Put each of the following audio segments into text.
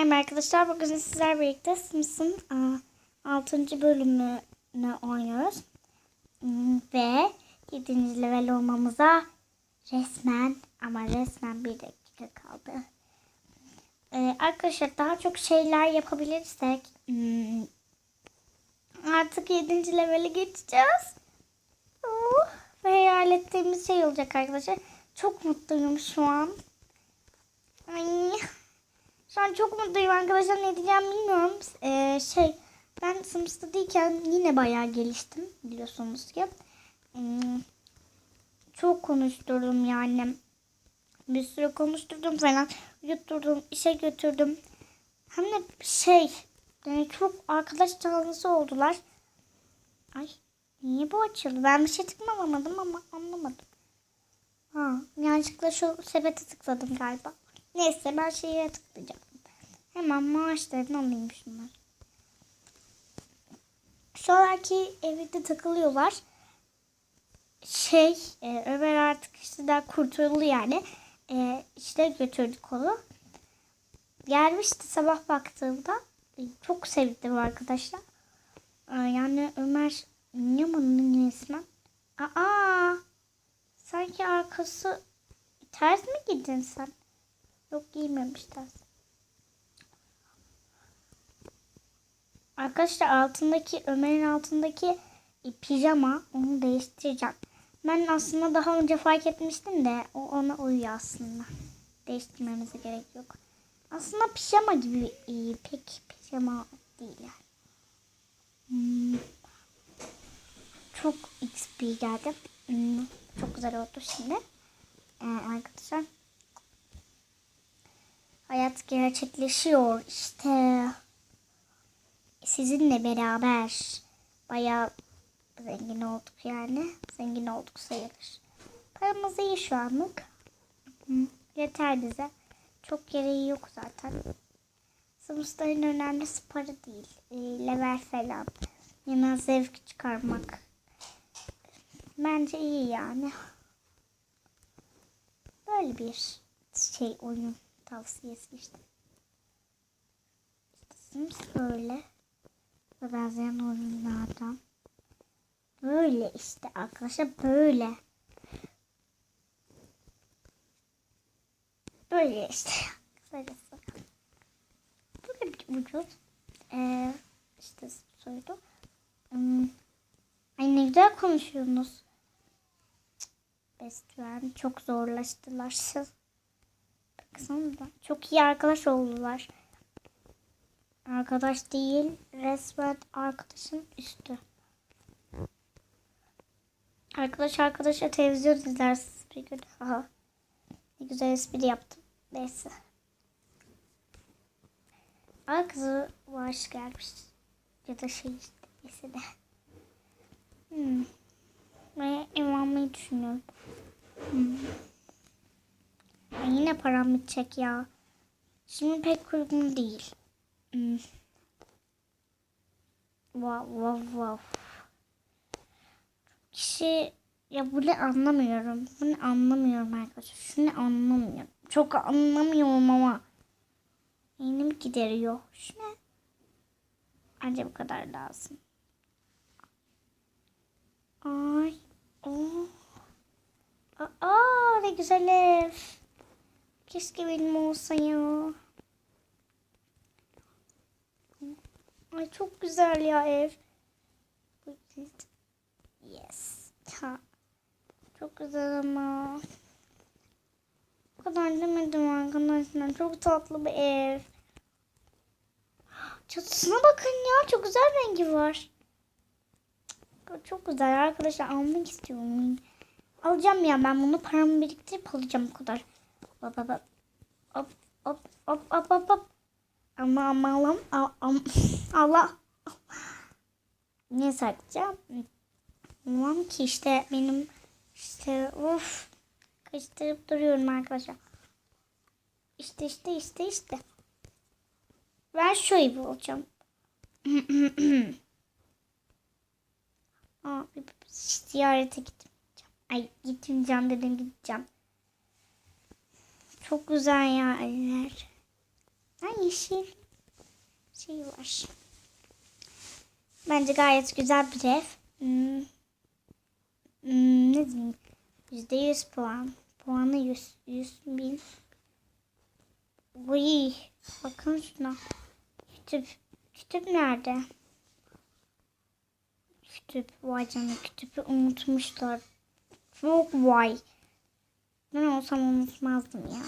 Merhaba arkadaşlar. Bugün sizler birlikte Simpson 6. bölümünü oynuyoruz. Hmm, Ve 7. level olmamıza resmen ama resmen bir dakika kaldı. Ee, arkadaşlar daha çok şeyler yapabilirsek hmm, artık 7. levele geçeceğiz. Oh, ve hayal ettiğimiz şey olacak arkadaşlar. Çok mutluyum şu an. Ay. Şu an çok mutluyum arkadaşlar. Ne diyeceğim bilmiyorum. Ee, şey ben Sims'tayken yine bayağı geliştim biliyorsunuz ki. Hmm, çok konuşturdum yani. Bir sürü konuşturdum falan. Yutturdum, işe götürdüm. Hem de şey yani çok arkadaş canlısı oldular. Ay niye bu açıldı? Ben bir şey tıklamamadım ama anlamadım. Ha, yanlışlıkla şu sepete tıkladım galiba. Neyse ben şeye tıklayacağım. Hemen maaşlarını alayım şunları. Şu anki evde takılıyorlar. Şey e, Ömer artık işten kurtuldu yani. E, işte götürdük onu. Gelmişti sabah baktığımda. E, çok sevindim arkadaşlar. E, yani Ömer Yaman'ın resmen. Aa, sanki arkası ters mi gidin sen? Yok giymemiş ters. Arkadaşlar altındaki Ömer'in altındaki pijama onu değiştireceğim. Ben aslında daha önce fark etmiştim de o ona uyuyor aslında. Değiştirmemize gerek yok. Aslında pijama gibi iyi. Pek pijama değil yani. Hmm. Çok XP geldi. Hmm. Çok güzel oldu şimdi. Ee, arkadaşlar. Hayat gerçekleşiyor işte. Sizinle beraber bayağı zengin olduk yani. Zengin olduk sayılır. Paramız iyi şu anlık. Yeter bize. Çok gereği yok zaten. En önemlisi para değil. E, level falan. Yine zevk çıkarmak. Bence iyi yani. Böyle bir şey oyun tavsiyesi işte. İşte Sims böyle ve benzeyen oyunlardan. Böyle işte arkadaşlar böyle. Böyle işte. Kısacası. Böyle bir ucuz. Ee, işte soydu. Hmm. Ay ne güzel konuşuyorsunuz. Bestüen çok zorlaştılar. Baksanıza. Çok iyi arkadaş oldular. Arkadaş değil, resmen arkadaşın üstü. Arkadaş arkadaşa televizyon izlersiniz bir gün. Aha. Ne güzel espri yaptım. Neyse. Ay kızı var gelmiş. Ya da şey işte. Neyse de. Hmm. Ve ev almayı düşünüyorum. Hmm. Ay yine param bitecek ya. Şimdi pek uygun değil. Hmm. Wow, wow. Kişi ya bu ne anlamıyorum. Bu ne anlamıyorum arkadaşlar. Şu ne anlamıyorum. Çok anlamıyorum ama. Beynimi gideriyor. Şu ne? Bence bu kadar lazım. Ay. Oh. Aa ne güzel ev. Keşke benim olsa ya. Ay çok güzel ya ev. Yes. Ha. Çok güzel ama. Bu kadar demedim arkadaşlar. Çok tatlı bir ev. Çatısına bakın ya. Çok güzel rengi var. Çok güzel arkadaşlar. Almak istiyorum. Alacağım ya ben bunu paramı biriktirip alacağım o kadar. Hop hop hop. Hop hop hop. Ama ama Allah'ım. Al- am- Allah. Ne saklayacağım? Tamam ki işte benim işte of kaçtırıp duruyorum arkadaşlar. İşte işte işte işte. Ben şu evi olacağım. Aa, ziyarete gitmeyeceğim. Ay gitmeyeceğim dedim gideceğim. Çok güzel ya evler. Ha, yeşil şey var. Bence gayet güzel bir ev. Hmm. Hmm, ne diyeyim? Yüzde yüz puan. Puanı yüz, yüz bin. Uy, bakın şuna. Kütüp, kütüp nerede? Kütüp, vay canına kütüpü unutmuşlar. Çok vay. Ben olsam unutmazdım ya.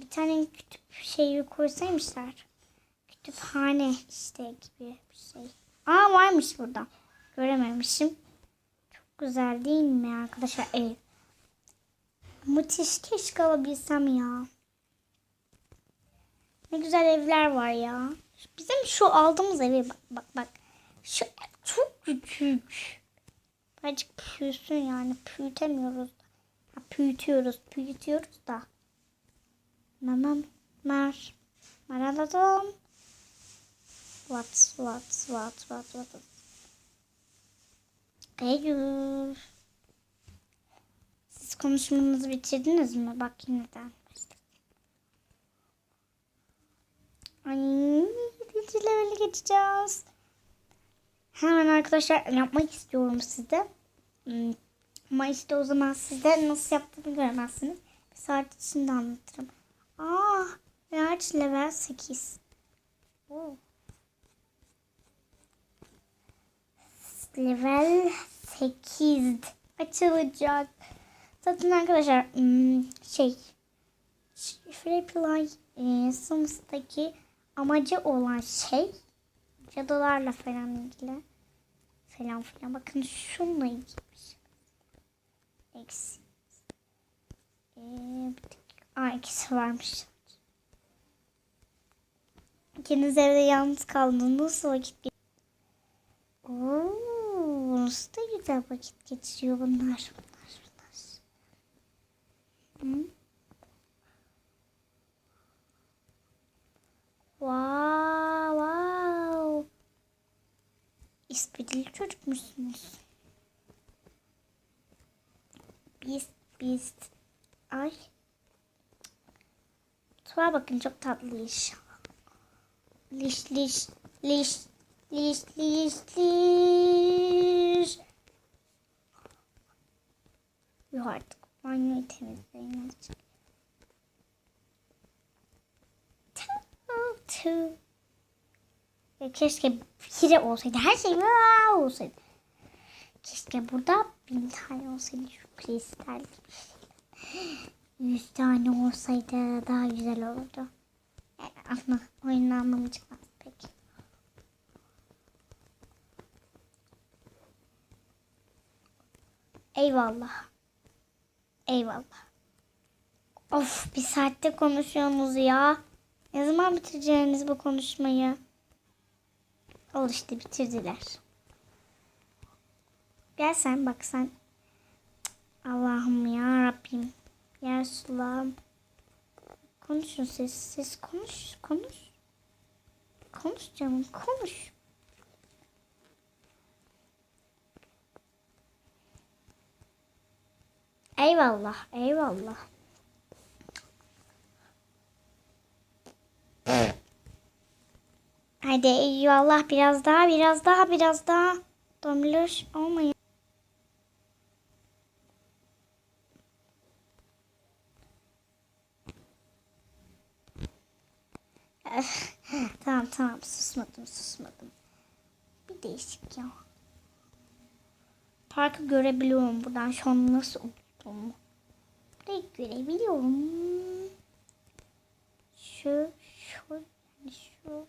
Bir tane kütüp şeyi koysaymışlar. Kütüphane işte gibi bir şey. Aa varmış burada. Görememişim. Çok güzel değil mi arkadaşlar ev? Müthiş keşke alabilsem ya. Ne güzel evler var ya. Bizim şu aldığımız evi bak bak bak. Şu ev çok küçük. Birazcık büyüsün yani. Ha, büyütüyoruz. Büyütüyoruz da. Mamam. Mar. Maraladım. What, what, what, what, what. Hayır. Siz konuşmanızı bitirdiniz mi? Bak yeniden. Ay, ikinci level'e geçeceğiz. Hemen arkadaşlar yapmak istiyorum size. Ama işte o zaman size nasıl yaptığımı göremezsiniz. Bir saat içinde anlatırım. Aa, Large level 8. Oo. Level 8 açılacak. Zaten arkadaşlar hmm, şey Freeplay e, Sims'taki amacı olan şey cadılarla falan ilgili falan filan. Bakın şununla ilgili şey. Eksi. Ee, bir tek, aa, ikisi varmış. İkiniz evde yalnız kaldınız vakit Oo, nasıl da güzel vakit geçiriyor bunlar. Bunlar, bunlar. Hı? Wow, wow. İsprili çocukmuşsunuz. Biz, biz. Ay. Tuğa bakın çok tatlı iş. Liş, liş, liş, liş, liş, liş. Yok artık. Banyoyu temizleyin azıcık. Tüh. Ya keşke biri olsaydı. Her şey olsaydı. Keşke burada bin tane olsaydı. Gibi şey. Yüz tane olsaydı daha güzel olurdu. Yani aslında oyunun anlamı çıkmaz pek. Eyvallah. Eyvallah. Of bir saatte konuşuyorsunuz ya. Ne zaman bitireceğiniz bu konuşmayı? Al işte bitirdiler. Gel sen bak sen. Allah'ım ya Rabbim. Ya Resulallah'ım. Konuşun siz. Siz konuş. Konuş. Konuş canım. Konuş. Eyvallah. Eyvallah. Hadi eyvallah biraz daha biraz daha biraz daha. Domluş olmayın. Tamam susmadım susmadım. Bir değişik ya. Parkı görebiliyorum buradan. Şu an nasıl olduğumu. Burayı görebiliyorum. Şu, şu, şu,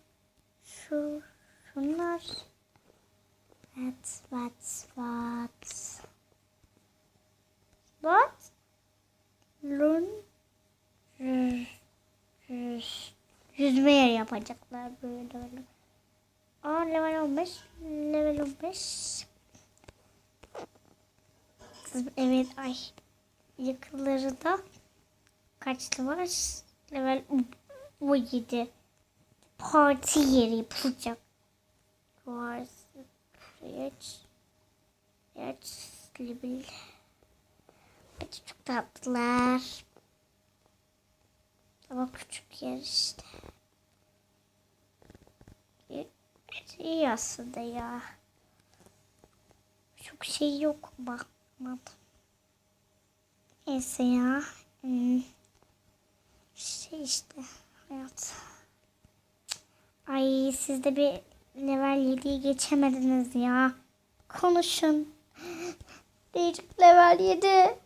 şu, şunlar. What, what, what? What? Lun, yüzme yeri yapacaklar böyle. Aa level 15, level 15. Kız- Evet ay. Yakınları da kaçtı var? Level 17. Parti yeri yapılacak. Var. Geç. Geç. Level. Çok tatlılar. Ama küçük yer işte. İyi- İyi aslında ya. Çok şey yok bakmadım. Neyse ya. Hmm. Şey işte hayat. Ay siz de bir level 7'yi geçemediniz ya. Konuşun. Değişik level 7.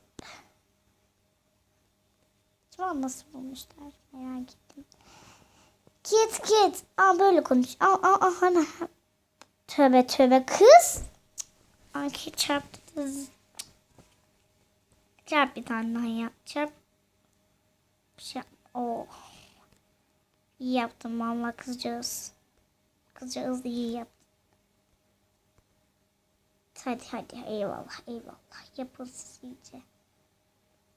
Acaba nasıl bulmuşlar? Merak ettim. Git git. Aa böyle konuş. Aa aa aa hemen. Tövbe tövbe kız. Ay ki çarptınız. Çarp bir tane daha ya. Çarp. Şey, oh. İyi yaptım valla kızcağız. Kızcağız iyi yaptı. Hadi hadi eyvallah eyvallah. Yapın siz iyice.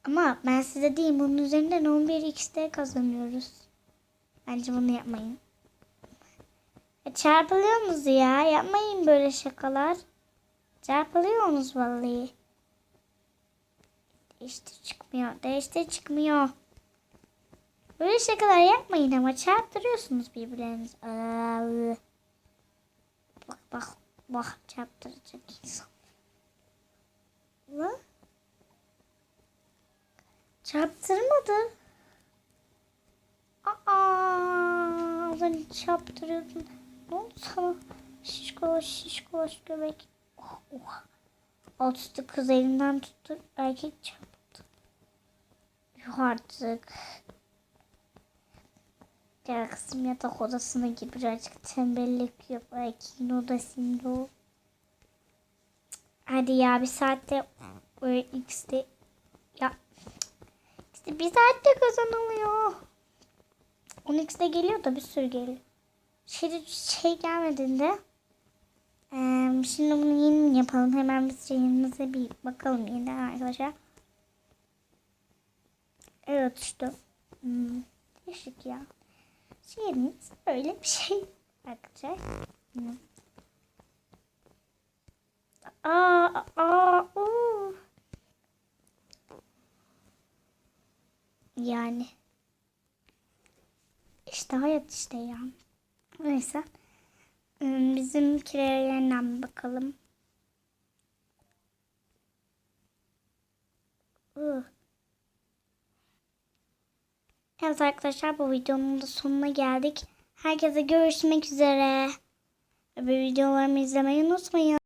Ama ben size diyeyim bunun üzerinden 11 x'de kazanıyoruz. Bence bunu yapmayın. E, çarpılıyorsunuz ya. Yapmayın böyle şakalar. Çarpılıyorsunuz vallahi. Değiştir çıkmıyor. Değiştir çıkmıyor. Böyle şakalar yapmayın ama çarptırıyorsunuz birbirlerinizi. Aa, Bak bak bak çarptıracak insan. Çarptırmadı. Aa, az önce çarptırıyordun. Ne oldu sana? Şişko şişko göbek. Oh, oh. Üstü kız elinden tuttu. Erkek çarptı. Yuh artık. Gel kızım yatak odasına gir birazcık tembellik yap. Erkeğin odasında ol. Hadi ya bir saatte x'de ya işte bir saatte kazanılıyor. 10x'de geliyor da bir sürü geliyor. Şey, şey gelmediğinde eee şimdi bunu yeni yapalım? Hemen biz yayınımıza bir bakalım yeniden arkadaşlar. Evet işte. Hmm, değişik ya. Şeyimiz öyle bir şey arkadaşlar. Hmm. Aa, aa, uu. Yani. İşte hayat işte ya. Neyse. Hmm, Bizim kirelerinden bakalım. Uh. Evet arkadaşlar bu videonun da sonuna geldik. Herkese görüşmek üzere. Ve videolarımı izlemeyi unutmayın.